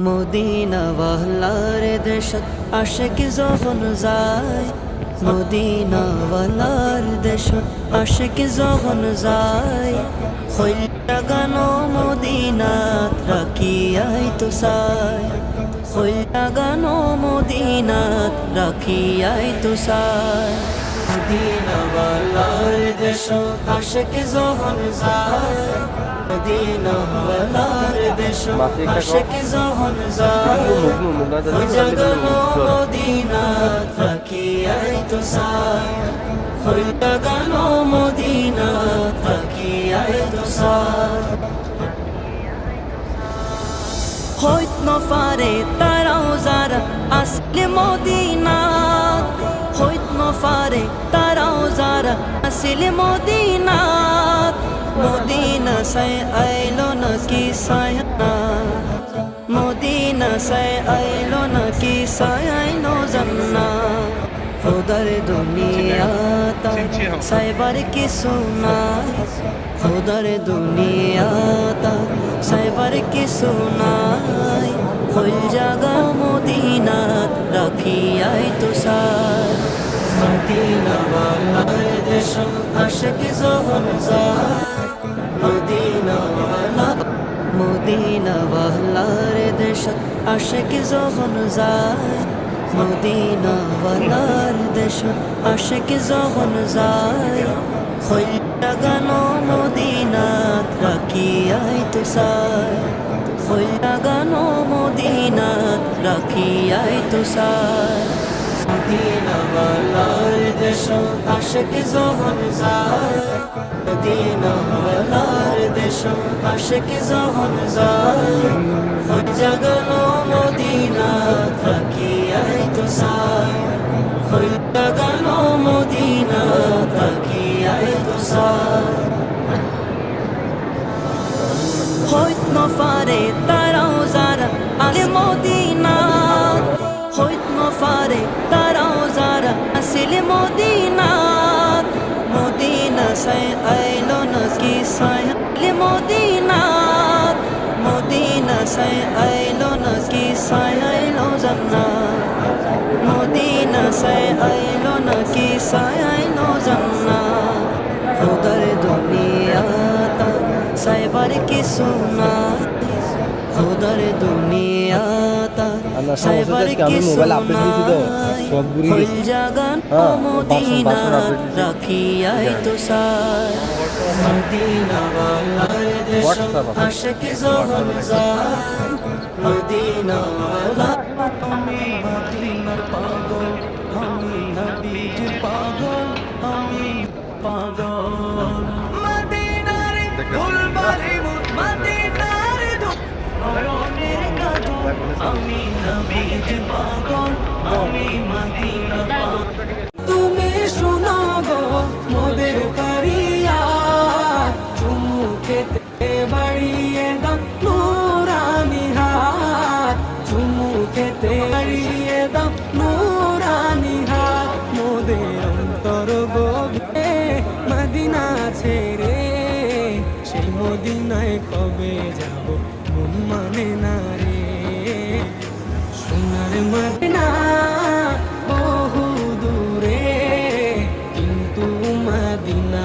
Medina ওয়ালার দেশত আশেক যখন যায়। মদিনা ওয়ালার দেশত আশেক যখন যায়। হইলা গানো মদিনাত রাখিয়াই তো সাই হইলা গানো মদিনাত রাখিয়াই তো সাই মদিনা ওয়ালার দেশত আশেক যখন যায় মদিনা ওয়ালার আশেক যখন যায় জাগানো মদিনা থাকি আই তো সাই জাগানো মদিনা থাকি আই তো সাই হইত নফারে তারাও যারা আসলে মদিনা নফারে তারাও যারা আসলে মদিনা। মদিনা সাই আইলো না কি সায়না মদিনা সাই আইলো না কি আইলো জান্না। খোদার দুনিয়া সাইবার কি সোনাই খোদার দুনিয়া সাইবার কি সোনাই হইল জাগা মদিনাত রাখিয়াই তো সাই। দেশ আশক যখন যায় মদিনা ওয়ালা মদিনা ওয়ালার দেশ আশেক যখন যায় মদিনা ওয়ালার দেশ আশেক যখন যায় হইলা গানো মদিনাত রাখিয়াই তো সাই হইলা গানো মদিনাত রাখিয়াই তো সাই মদিনা ওয়ালার দেশ আশেক যখন যায় মদিনা ওয়ালার দেশ আশেক যায় ওই জাগানো মদিনা থাকি আই তো সাই ওই জাগানো মদিনা থাকি আই তো সাই হইত নফারে তারাও যারা আলে মদিনা সাই আইলো না কি সাই আলে মদিনা মদিনা সাই আইলো না কি সাই আইলো জান্না মদিনা সাই আইলো না কি সাই আইলো জান্না খুদার দুনিয়া তা সাইবার কি সোনা খুদার দুনিয়া তা আল্লাহ, সাইবার সমস্যা কি হইল। জাগান হ্যাঁ, মদিনা বাসন- বাসন আপডেট দিয়েছি। রাখিয়াই তো সাই মদিনা দেশ আশিক যখন যায় মদিনা ওয়ালা মদিনার পাগল আমি নবীর পাগল আমি মদিনার মদিনার আমি নবীর মদিনার পাগল। তুমি শোনো মোদের কারিয়া। চুমু খেতে বাড়িয়ে খেতে বাড়িয়ে মোদের অন্তর মদিনা ছেড়ে, সেই মদিনায় কবে যাব, মন মানে না রে। মদিনা